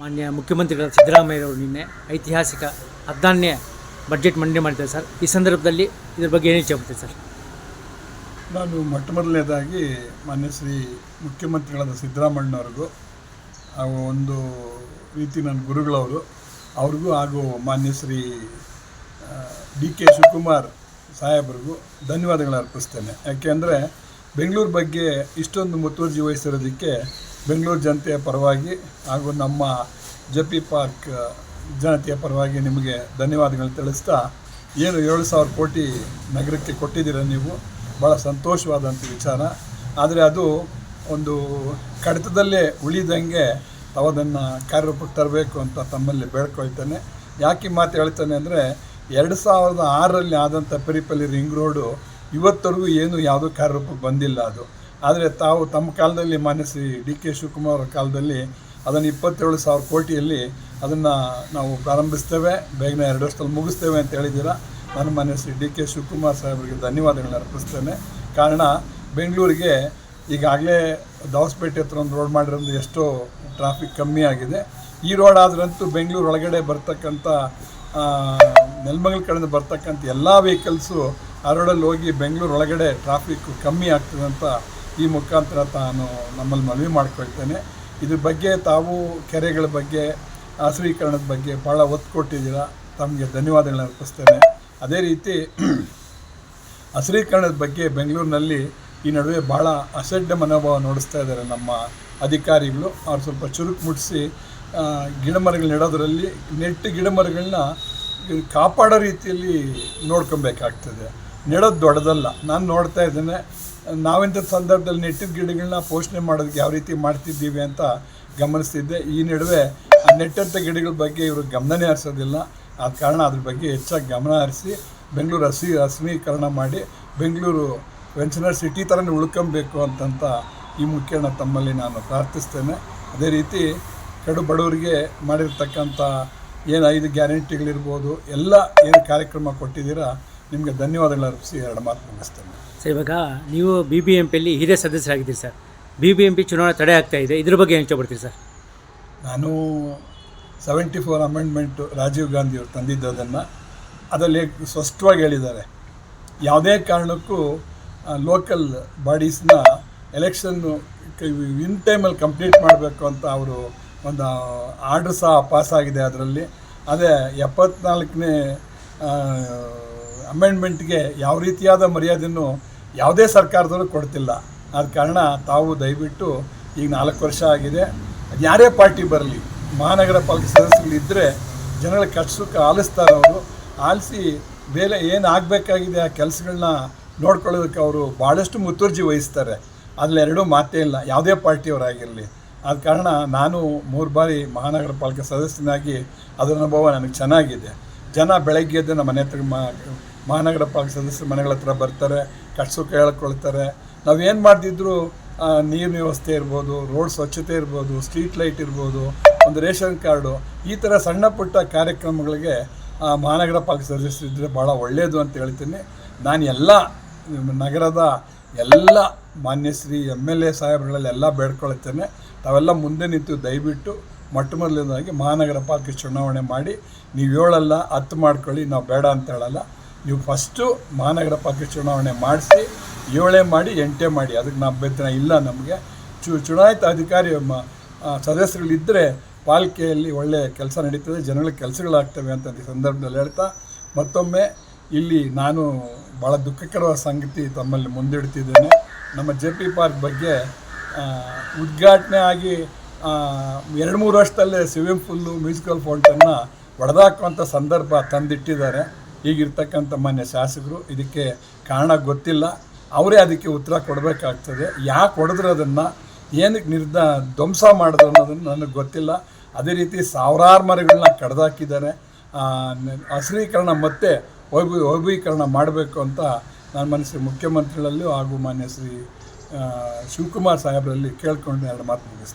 ಮಾನ್ಯ ಮುಖ್ಯಮಂತ್ರಿಗಳ ಸಿದ್ದರಾಮಯ್ಯವರು ನಿನ್ನೆ ಐತಿಹಾಸಿಕ ಹದಿನಾರನೇ ಬಜೆಟ್ ಮಂಡನೆ ಮಾಡಿದ್ದಾರೆ ಸರ್. ಈ ಸಂದರ್ಭದಲ್ಲಿ ಇದ್ರ ಬಗ್ಗೆ ಏನು ಹೇಳ್ತೀವಿ ಸರ್? ನಾನು ಮೊಟ್ಟ ಮೊದಲನೇದಾಗಿ ಮಾನ್ಯ ಶ್ರೀ ಮುಖ್ಯಮಂತ್ರಿಗಳಾದ ಸಿದ್ದರಾಮಣ್ಣವ್ರಿಗೂ ಹಾಗೂ ಒಂದು ರೀತಿ ನನ್ನ ಗುರುಗಳವರು, ಅವ್ರಿಗೂ ಹಾಗೂ ಮಾನ್ಯ ಶ್ರೀ ಡಿ ಕೆ ಶಿವಕುಮಾರ್ ಸಾಹೇಬ್ರಿಗೂ ಧನ್ಯವಾದಗಳು ಅರ್ಪಿಸ್ತೇನೆ. ಯಾಕೆಂದರೆ ಬೆಂಗಳೂರು ಬಗ್ಗೆ ಇಷ್ಟೊಂದು ಮುತುವರ್ಜಿ ವಹಿಸಿರೋದಕ್ಕೆ ಬೆಂಗಳೂರು ಜನತೆಯ ಪರವಾಗಿ ಹಾಗೂ ನಮ್ಮ ಜೆಪಿ ಪಾರ್ಕ್ ಜನತೆಯ ಪರವಾಗಿ ನಿಮಗೆ ಧನ್ಯವಾದಗಳು ತಿಳಿಸ್ತಾ, ಏನು ಏಳು ಸಾವಿರ ಕೋಟಿ ನಗರಕ್ಕೆ ಕೊಟ್ಟಿದ್ದೀರ ನೀವು ಭಾಳ ಸಂತೋಷವಾದಂಥ ವಿಚಾರ. ಆದರೆ ಅದು ಒಂದು ಕಡಿತದಲ್ಲೇ ಉಳಿದಂಗೆ ತಾವದನ್ನು ಕಾರ್ಯರೂಪಕ್ಕೆ ತರಬೇಕು ಅಂತ ತಮ್ಮಲ್ಲಿ ಬೇಡ್ಕೊಳ್ತಾನೆ. ಯಾಕೆ ಮಾತು ಹೇಳ್ತೇನೆ ಅಂದರೆ, ಎರಡು ಸಾವಿರದ ಆರರಲ್ಲಿ ಆದಂಥ ಪೆರಿಪಲ್ಲಿ ರಿಂಗ್ ರೋಡು ಇವತ್ತರೆಗೂ ಏನು ಯಾವುದೋ ಕಾರ್ಯರೂಪಕ್ಕೆ ಬಂದಿಲ್ಲ ಅದು. ಆದರೆ ತಾವು ತಮ್ಮ ಕಾಲದಲ್ಲಿ ಮಾನ್ಯ ಶ್ರೀ ಡಿ ಕೆ ಶಿವಕುಮಾರ್ ಕಾಲದಲ್ಲಿ ಅದನ್ನು ಇಪ್ಪತ್ತೇಳು ಸಾವಿರ ಕೋಟಿಯಲ್ಲಿ ಅದನ್ನು ನಾವು ಪ್ರಾರಂಭಿಸ್ತೇವೆ. ಬೇಗನೆ ಎರಡು ವರ್ಷದಲ್ಲಿ ಮುಗಿಸ್ತೇವೆ ಅಂತ ಹೇಳಿದ್ದೀರಾ. ನಾನು ಮಾನ್ಯ ಶ್ರೀ ಡಿ ಕೆ ಶಿವಕುಮಾರ್ ಸಾಹೇಬರಿಗೆ ಧನ್ಯವಾದಗಳನ್ನ ಅರ್ಪಿಸ್ತೇನೆ. ಕಾರಣ ಬೆಂಗಳೂರಿಗೆ ಈಗಾಗಲೇ ದವಸ್ಪೇಟೆ ಹತ್ರ ಒಂದು ರೋಡ್ ಮಾಡಿರೋದು ಎಷ್ಟೋ ಟ್ರಾಫಿಕ್ ಕಮ್ಮಿ ಆಗಿದೆ. ಈ ರೋಡ್ ಆದ್ರಂತೂ ಬೆಂಗಳೂರು ಒಳಗಡೆ ಬರ್ತಕ್ಕಂಥ ನೆಲಮಂಗಲ್ ಕಡೆಯಿಂದ ಬರ್ತಕ್ಕಂಥ ಎಲ್ಲ ವೆಹಿಕಲ್ಸು ಆ ರೋಡಲ್ಲಿ ಹೋಗಿ ಬೆಂಗಳೂರು ಒಳಗಡೆ ಟ್ರಾಫಿಕ್ ಕಮ್ಮಿ ಆಗ್ತದೆ ಈ ಮುಖಾಂತರ ತಾನು ನಮ್ಮಲ್ಲಿ ಮನವಿ ಮಾಡ್ಕೊಳ್ತೇನೆ. ಇದ್ರ ಬಗ್ಗೆ ತಾವು ಕೆರೆಗಳ ಬಗ್ಗೆ ಹಸಿರೀಕರಣದ ಬಗ್ಗೆ ಭಾಳ ಒತ್ತು ಕೊಟ್ಟಿದ್ದೀರಾ. ತಮಗೆ ಧನ್ಯವಾದಗಳನ್ನ ಅರ್ಪಿಸ್ತೇನೆ. ಅದೇ ರೀತಿ ಹಸಿರೀಕರಣದ ಬಗ್ಗೆ ಬೆಂಗಳೂರಿನಲ್ಲಿ ಈ ನಡುವೆ ಭಾಳ ಅಸಡ್ಡ ಮನೋಭಾವ ನೋಡಿಸ್ತಾ ಇದ್ದಾರೆ ನಮ್ಮ ಅಧಿಕಾರಿಗಳು. ಅವ್ರು ಸ್ವಲ್ಪ ಚುರುಕು ಮುಟ್ಟಿಸಿ ಗಿಡಮರಗಳು ನೆಡೋದರಲ್ಲಿ ನೆಟ್ಟು ಗಿಡಮರಗಳನ್ನ ಕಾಪಾಡೋ ರೀತಿಯಲ್ಲಿ ನೋಡ್ಕೊಬೇಕಾಗ್ತದೆ. ನೆಡೋದು ದೊಡ್ಡದಲ್ಲ. ನಾನು ನೋಡ್ತಾ ಇದ್ದೇನೆ. ನಾವಿಂಥ ಸಂದರ್ಭದಲ್ಲಿ ನೆಟ್ಟಿದ್ದ ಗಿಡಗಳನ್ನ ಪೋಷಣೆ ಮಾಡೋದಕ್ಕೆ ಯಾವ ರೀತಿ ಮಾಡ್ತಿದ್ದೀವಿ ಅಂತ ಗಮನಿಸ್ತಿದ್ದೆ. ಈ ನಡುವೆ ಆ ನೆಟ್ಟಂಥ ಗಿಡಗಳ ಬಗ್ಗೆ ಇವರು ಗಮನನೇ ಹರಿಸೋದಿಲ್ಲ. ಆದ ಕಾರಣ ಅದ್ರ ಬಗ್ಗೆ ಹೆಚ್ಚಾಗಿ ಗಮನ ಹರಿಸಿ ಬೆಂಗಳೂರು ಹಸಿ ಹಸಿರೀಕರಣ ಮಾಡಿ ಬೆಂಗಳೂರು ವೆಂಚನರ್ ಸಿಟಿ ಥರನೇ ಉಳ್ಕೊಬೇಕು ಅಂತಂತ ಈ ಮುಖ್ಯನ ತಮ್ಮಲ್ಲಿ ನಾನು ಪ್ರಾರ್ಥಿಸ್ತೇನೆ. ಅದೇ ರೀತಿ ಕಡು ಬಡವರಿಗೆ ಮಾಡಿರ್ತಕ್ಕಂಥ ಏನು ಐದು ಗ್ಯಾರಂಟಿಗಳಿರ್ಬೋದು, ಎಲ್ಲ ಏನು ಕಾರ್ಯಕ್ರಮ ಕೊಟ್ಟಿದ್ದೀರಾ ನಿಮಗೆ ಧನ್ಯವಾದಗಳು ಅರ್ಪಿಸಿ ಎರಡು ಮಾತು ಮುಗಿಸ್ತೇನೆ. ಸರ್ ಇವಾಗ ನೀವು ಬಿ ಬಿ ಎಂ ಪಿಯಲ್ಲಿ ಹಿರಿಯ ಸದಸ್ಯರಾಗಿದ್ದೀರಿ sir. B B M P ಚುನಾವಣೆ ತಡೆ ಆಗ್ತಾ ಇದೆ. ಇದ್ರ ಬಗ್ಗೆ ಏನು ಬರ್ತೀರಿ ಸರ್? ನಾನು seventy four amendment Rajiv Gandhi ಅವರು ತಂದಿದ್ದದನ್ನು ಅದರಲ್ಲಿ ಸ್ಪಷ್ಟವಾಗಿ ಹೇಳಿದ್ದಾರೆ. ಯಾವುದೇ ಕಾರಣಕ್ಕೂ ಲೋಕಲ್ ಬಾಡೀಸ್ನ ಎಲೆಕ್ಷನ್ನು ಇನ್ ಟೈಮಲ್ಲಿ ಕಂಪ್ಲೀಟ್ ಮಾಡಬೇಕು ಅಂತ ಅವರು ಒಂದು ಆರ್ಡ್ರ್ ಸಹ ಪಾಸಾಗಿದೆ ಅದರಲ್ಲಿ. ಅದೇ ಎಪ್ಪತ್ನಾಲ್ಕನೇ ಅಮೆಂಡ್ಮೆಂಟ್ಗೆ ಯಾವ ರೀತಿಯಾದ ಮರ್ಯಾದೆಯನ್ನು ಯಾವುದೇ ಸರ್ಕಾರದವರು ಕೊಡ್ತಿಲ್ಲ. ಆದ ಕಾರಣ ತಾವು ದಯವಿಟ್ಟು ಈಗ ನಾಲ್ಕು ವರ್ಷ ಆಗಿದೆ. ಯಾರೇ ಪಾರ್ಟಿ ಬರಲಿ, ಮಹಾನಗರ ಪಾಲಿಕೆ ಸದಸ್ಯರುಗಳಿದ್ದರೆ ಜನಗಳ ಕಷ್ಟ ಸುಖ ಆಲಿಸ್ತಾರೆ ಅವರು ಆಲಿಸಿ ಬೇರೆ ಏನು ಆಗಬೇಕಾಗಿದೆ ಆ ಕೆಲಸಗಳನ್ನ ನೋಡ್ಕೊಳ್ಳೋದಕ್ಕೆ ಅವರು ಭಾಳಷ್ಟು ಮುತುರ್ಜಿ ವಹಿಸ್ತಾರೆ. ಅದರಲ್ಲಿ ಎರಡೂ ಮಾತೇ ಇಲ್ಲ, ಯಾವುದೇ ಪಾರ್ಟಿಯವರಾಗಿರಲಿ. ಆದ ಕಾರಣ ನಾನು ಮೂರು ಬಾರಿ ಮಹಾನಗರ ಪಾಲಿಕೆ ಸದಸ್ಯನಾಗಿ ಅದರ ಅನುಭವ ನನಗೆ ಚೆನ್ನಾಗಿದೆ. ಜನ ಬೆಳಗ್ಗೆ ಎದ್ದು ನಮ್ಮ ಮನೆ ಹತ್ರ ಮಹಾನಗರ ಪಾಲಿಕೆ ಸದಸ್ಯರು ಮನೆಗಳ ಹತ್ರ ಬರ್ತಾರೆ, ಕಟ್ಸು ಕೇಳ್ಕೊಳ್ತಾರೆ. ನಾವೇನು ಮಾಡ್ತಿದ್ರು ನೀರಿನ ವ್ಯವಸ್ಥೆ ಇರ್ಬೋದು, ರೋಡ್ ಸ್ವಚ್ಛತೆ ಇರ್ಬೋದು, ಸ್ಟ್ರೀಟ್ ಲೈಟ್ ಇರ್ಬೋದು, ಒಂದು ರೇಷನ್ ಕಾರ್ಡು, ಈ ಥರ ಸಣ್ಣ ಪುಟ್ಟ ಕಾರ್ಯಕ್ರಮಗಳಿಗೆ ಮಹಾನಗರ ಪಾಲಿಕೆ ಸದಸ್ಯರು ಇದ್ದರೆ ಭಾಳ ಒಳ್ಳೆಯದು ಅಂತ ಹೇಳ್ತೀನಿ. ನಾನು ಎಲ್ಲ ನಗರದ ಎಲ್ಲ ಮಾನ್ಯ ಶ್ರೀ ಎಂ ಎಲ್ ಎ ಸಾಹೇಬ್ಗಳಲ್ಲಿ ಬೇಡ್ಕೊಳ್ತೇನೆ. ತಾವೆಲ್ಲ ಮುಂದೆ ನಿಂತು ದಯವಿಟ್ಟು ಮೊಟ್ಟ ಮೊದಲನೇದಾಗಿ ಮಹಾನಗರ ಪಾಲಿಕೆ ಚುನಾವಣೆ ಮಾಡಿ, ನೀವು ಏಳಲ್ಲ, ಹತ್ತು ಮಾಡ್ಕೊಳ್ಳಿ, ನಾವು ಬೇಡ ಅಂತ ಹೇಳಲ್ಲ. ನೀವು ಫಸ್ಟು ಮಹಾನಗರ ಪಾಲಿಕೆ ಚುನಾವಣೆ ಮಾಡಿಸಿ, ಏಳೇ ಮಾಡಿ, ಎಂಟೇ ಮಾಡಿ. ಅದಕ್ಕೆ ನಾವು ಅಭ್ಯರ್ಥನ ಇಲ್ಲ ನಮಗೆ. ಚು, ಚುನಾಯಿತ ಅಧಿಕಾರಿ ಸದಸ್ಯರುಗಳಿದ್ದರೆ ಪಾಲಿಕೆಯಲ್ಲಿ ಒಳ್ಳೆಯ ಕೆಲಸ ನಡೀತದೆ ಜನಗಳಿಗೆ ಕೆಲಸಗಳಾಗ್ತವೆ ಅಂತ ಈ ಸಂದರ್ಭದಲ್ಲಿ ಹೇಳ್ತಾ, ಮತ್ತೊಮ್ಮೆ ಇಲ್ಲಿ ನಾನು ಭಾಳ ದುಃಖಕರವಾದ ಸಂಗತಿ ತಮ್ಮಲ್ಲಿ ಮುಂದಿಡ್ತಿದ್ದೇನೆ. ನಮ್ಮ ಜೆ ಪಿ ಪಾರ್ಕ್ ಬಗ್ಗೆ ಉದ್ಘಾಟನೆ ಆಗಿ ಎರಡು ಮೂರು ವರ್ಷದಲ್ಲೇ ಸ್ವಿಮ್ಮಿಂಗ್ ಪೂಲು ಮ್ಯೂಸಿಕಲ್ ಫೌಂಟನ್ನ ಒಡೆದಾಕುವಂಥ ಸಂದರ್ಭ ತಂದಿಟ್ಟಿದ್ದಾರೆ. ಈಗಿರ್ತಕ್ಕಂಥ ಮಾನ್ಯ ಶಾಸಕರು ಇದಕ್ಕೆ ಕಾರಣ ಗೊತ್ತಿಲ್ಲ. ಅವರೇ ಅದಕ್ಕೆ ಉತ್ತರ ಕೊಡಬೇಕಾಗ್ತದೆ. ಯಾಕೆ ಹೊಡೆದ್ರು ಅದನ್ನು, ಏನಕ್ಕೆ ನಿರ್ದ, ಧ್ವಂಸ ಮಾಡಿದ್ರು ಅನ್ನೋದನ್ನು ನನಗೆ ಗೊತ್ತಿಲ್ಲ. ಅದೇ ರೀತಿ ಸಾವಿರಾರು ಮರಗಳನ್ನ ಕಡ್ದಾಕಿದ್ದಾರೆ. ಹಸಿರೀಕರಣ ಮತ್ತೆ ವೈಭವ ವೈಭವೀಕರಣ ಮಾಡಬೇಕು ಅಂತ ನಾನು ಮನಸ್ಸಿಗೆ ಮುಖ್ಯಮಂತ್ರಿಗಳಲ್ಲೂ ಹಾಗೂ ಮಾನ್ಯ ಶ್ರೀ ಶಿವಕುಮಾರ್ ಸಾಹೇಬರಲ್ಲಿ ಕೇಳ್ಕೊಂಡು ಎರಡು ಮಾತು ಮುಗಿಸ್ತೀನಿ.